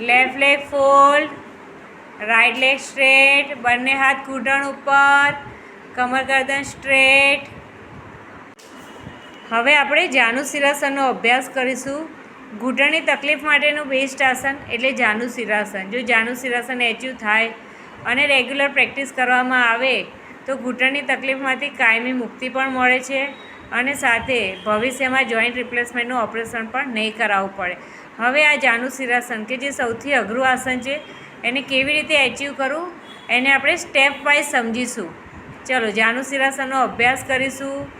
Left leg fold, right leg straight, બંને હાથ ઘૂંટણ ઉપર, કમર ગરદન સ્ટ્રેટ. હવે આપણે જાનુ શિરાસનનો અભ્યાસ કરીશું. ઘૂંટણની તકલીફ માટેનું બેસ્ટ આસન એટલે જાનુ શિરાસન જો જાનુ શિરાસન એચિવ થાય અને રેગ્યુલર પ્રેક્ટિસ કરવામાં આવે, તો ઘૂંટણની તકલીફમાંથી કાયમી મુક્તિ પણ મળે છે અને સાથે ભવિષ્યમાં જોઈન્ટ રિપ્લેસમેન્ટનું ઓપરેશન પણ નહીં કરાવવું પડે. હવે આ જાનુ શિરાસન કે જે સૌથી અઘરું આસન છે, એને કેવી રીતે એચિવ કરવું એને આપણે સ્ટેપ વાઇઝ સમજીશું. ચલો, જાનુ શિરાસનનો અભ્યાસ કરીશું.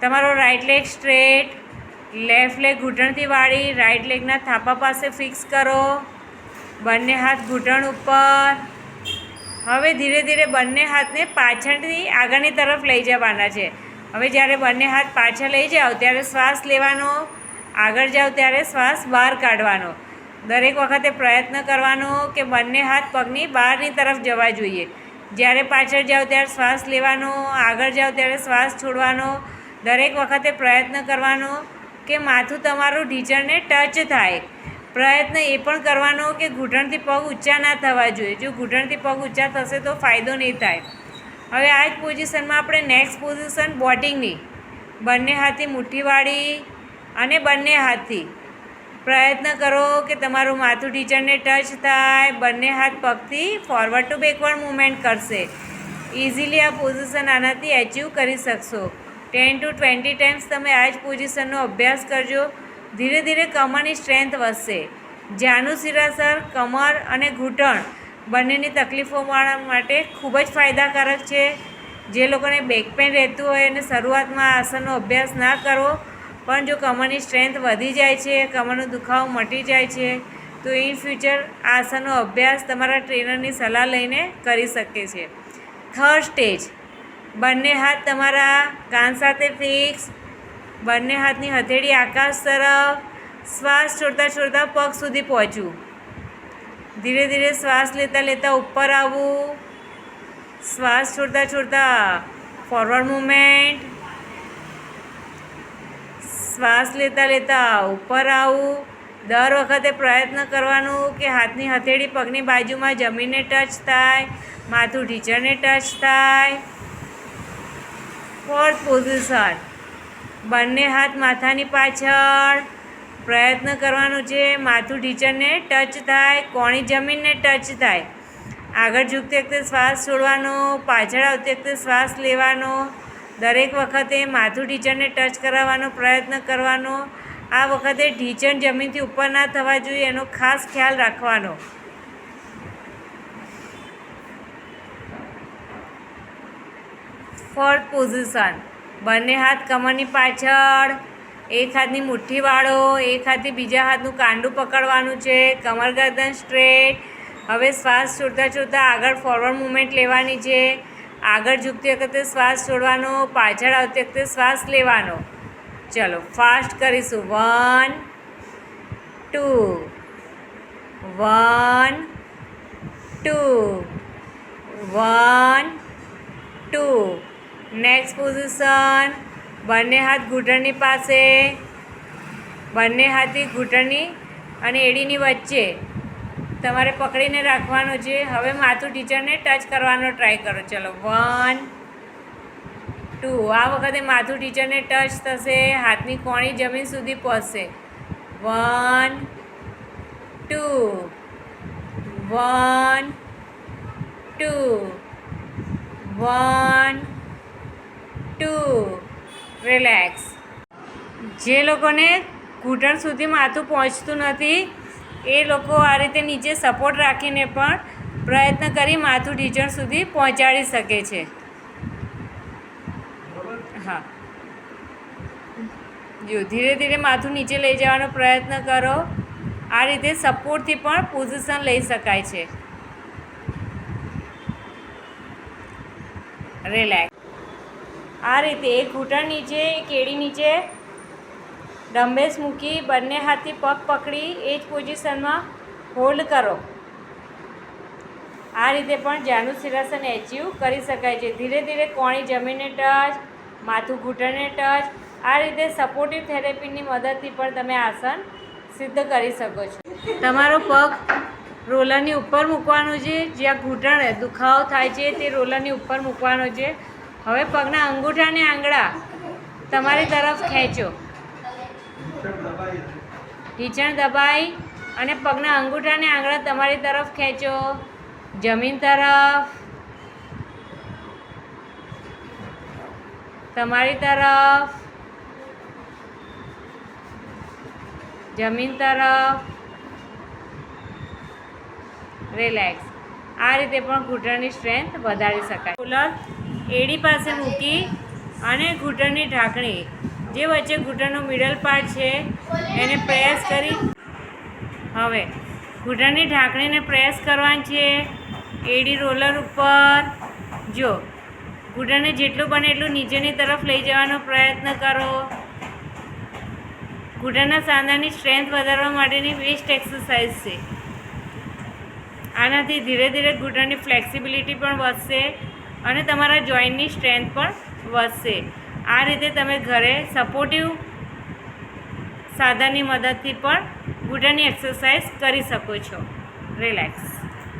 તમારો right leg straight left leg ઘૂંટણથી વાળી રાઈટ લેગના થાપા પાસે ફિક્સ કરો. બંને હાથ ઘૂંટણ ઉપર. હવે ધીરે ધીરે બંને હાથને પાછળથી આગળની તરફ લઈ જવાના છે. હવે જ્યારે બંને હાથ પાછળ લઈ જાઓ, ત્યારે શ્વાસ લેવાનો. આગળ જાઓ ત્યારે શ્વાસ બહાર કાઢવાનો. દરેક વખતે પ્રયત્ન કરવાનો કે બંને હાથ પગની બહારની તરફ જવા જોઈએ. જ્યારે પાછળ જાઓ ત્યારે શ્વાસ લેવાનો, આગળ જાઓ ત્યારે શ્વાસ છોડવાનો. દરેક વખતે પ્રયત્ન કરવાનો કે માથું તમારું ઢીચણને ટચ થાય. પ્રયત્ન એ પણ કરવાનો કે ઘૂંટણથી પગ ઊંચા ના થવા જોઈએ. જો ઘૂંટણથી પગ ઊંચા થશે તો ફાયદો નહીં થાય. હવે આ જ પોઝિશનમાં આપણે નેક્સ્ટ પોઝિશન બોટિંગની બંને હાથથી મુઠ્ઠીવાળી અને બંને હાથથી. પ્રયત્ન કરો કે તમારું માથું ટીચરને ટચ થાય. બંને હાથ પગથી ફોરવર્ડ ટુ બેકવર્ડ મૂવમેન્ટ કરશે. ઇઝીલી આ પોઝિશન આનાથી એચિવ કરી શકશો. ટેન ટુ ટ્વેન્ટી ટાઈમ્સ તમે આ જ પોઝિશનનો અભ્યાસ કરજો. ધીરે ધીરે કમરની સ્ટ્રેન્થ વધશે. જાનું શિરાસર કમર અને ઘૂંટણ બંનેની તકલીફો માટે ખૂબ જ ફાયદાકારક છે. જે લોકોને બેક પેન રહેતું હોય અને શરૂઆતમાં આસનનો અભ્યાસ ના કરવો પણ જો કમરની સ્ટ્રેન્થ વધી જાય છે કમરનો દુખાવો મટી જાય છે, તો ઇન ફ્યુચર આસનનો અભ્યાસ તમારા ટ્રેનરની સલાહ લઈને કરી શકે છે. થર્ડ સ્ટેજ બંને હાથ તમારા કાન સાથે ફિક્સ બંને હાથની હથેળી આકાશ તરફ, શ્વાસ છોડતા છોડતા પગ સુધી પહોંચવું. ધીરે ધીરે શ્વાસ લેતા લેતા ઉપર આવવું, શ્વાસ છોડતા છોડતા ફોરવર્ડ મૂવમેન્ટ શ્વાસ લેતા લેતા ઉપર આવવું દર વખતે પ્રયત્ન કરવાનું કે હાથની હથેળી પગની બાજુમાં જમીનને ટચ થાય, માથું ટીચરને ટચ થાય. ફોર્થ પોઝિશન બંને હાથ માથાની પાછળ. પ્રયત્ન કરવાનો છે, માથું ટીચરને ટચ થાય, કોણી જમીનને ટચ થાય. આગળ ઝૂકતી વખતે શ્વાસ છોડવાનો, પાછળ આવતી વખતે શ્વાસ લેવાનો. દરેક વખતે માથું ઢીચરને ટચ કરાવવાનો પ્રયત્ન કરવાનો. આ વખતે ઢીચણ જમીનથી ઉપર ના થવા જોઈએ એનો ખાસ ખ્યાલ રાખવાનો. ફોર્થ પોઝિશન બંને હાથ કમરની પાછળ. એક હાથની મુઠ્ઠી વાળો, એક હાથથી બીજા હાથનું કાંડું પકડવાનું છે. કમર ગરદન સ્ટ્રેટ હવે શ્વાસ છોડતા છોડતા આગળ ફોરવર્ડ મૂવમેન્ટ લેવાની છે. આગળ ઝૂકતી વખતે શ્વાસ છોડવાનો, પાછળ આવતી વખતે શ્વાસ લેવાનો. ચલો ફાસ્ટ કરીશું. One two one two one two next position બંને હાથ ઘૂંટણની પાસે. બંને હાથથી ઘૂંટણની અને એડીની વચ્ચે. તમારે પકડીને રાખવાનું છે. હવે માથું ટીચરને ટચ કરવાનો ટ્રાય કરો. ચલો વન ટુ આ વખતે માથું ટીચરને ટચ થશે. હાથની કોણી જમીન સુધી પહોંચશે. One two one two one two relax જે લોકોને ઘૂંટણ સુધી માથું પહોંચતું નથી એ લોકો આ રીતે નીચે સપોર્ટ રાખીને પણ પ્રયત્ન કરી માથું ઢીચણ સુધી પહોંચાડી શકે છે. હા. જો ધીરે ધીરે માથું નીચે લઈ જવાનો પ્રયત્ન કરો, આ રીતે સપોર્ટથી પણ પોઝિશન લઈ શકાય છે. રિલેક્સ આ રીતે એક ઘૂંટણ નીચે કેળી નીચે ડમ્બેસ મૂકી બંને હાથથી પગ પકડી એ જ પોઝિશનમાં હોલ્ડ કરો. આ રીતે પણ જાનુ શિરાસન એચિવ કરી શકાય છે. ધીરે ધીરે કોણી જમીનને ટચ, માથું ઘૂંટણને ટચ, આ રીતે સપોર્ટિવ થેરેપીની મદદથી પણ તમે આસન સિદ્ધ કરી શકો છો. તમારો પગ રોલરની ઉપર મૂકવાનું છે, જ્યાં ઘૂંટણ દુખાવો થાય છે તે રોલરની ઉપર મૂકવાનો છે. હવે પગના અંગૂઠાને આંગળા તમારી તરફ ખેંચો. ઢીંચણ દબાઈ અને પગના અંગૂઠાને આંગળા તમારી તરફ ખેંચો. જમીન તરફ. તમારી તરફ. જમીન તરફ. રિલેક્સ આ રીતે પણ ઘૂંટણની સ્ટ્રેન્થ વધારી શકાય. કુલર એડી પાસે મૂકી અને ઘૂંટણની ઢાંકણી જે વચ્ચે ઘૂંટણનો મિડલ પાર્ટ છે, એને પ્રેસ કરી. હવે, ઘૂંટણની ઢાંકણીને પ્રેસ કરવાની છે એડી રોલર ઉપર. જો, ઘૂંટણને જેટલું બને એટલું નીચેની તરફ લઈ જવાનો પ્રયત્ન કરો. ઘૂંટણના સાંધાની સ્ટ્રેન્થ વધારવા માટેની બેસ્ટ એક્સરસાઇઝ છે. આનાથી ધીરે ધીરે ઘૂંટણની ફ્લેક્સિબિલિટી પણ વધશે અને તમારા જોઈન્ટની સ્ટ્રેન્થ પણ વધશે. આ રીતે તમે ઘરે સપોર્ટિવ સાધનની મદદથી પણ ઘૂંટણની એક્સરસાઇઝ કરી શકો છો. રિલેક્સ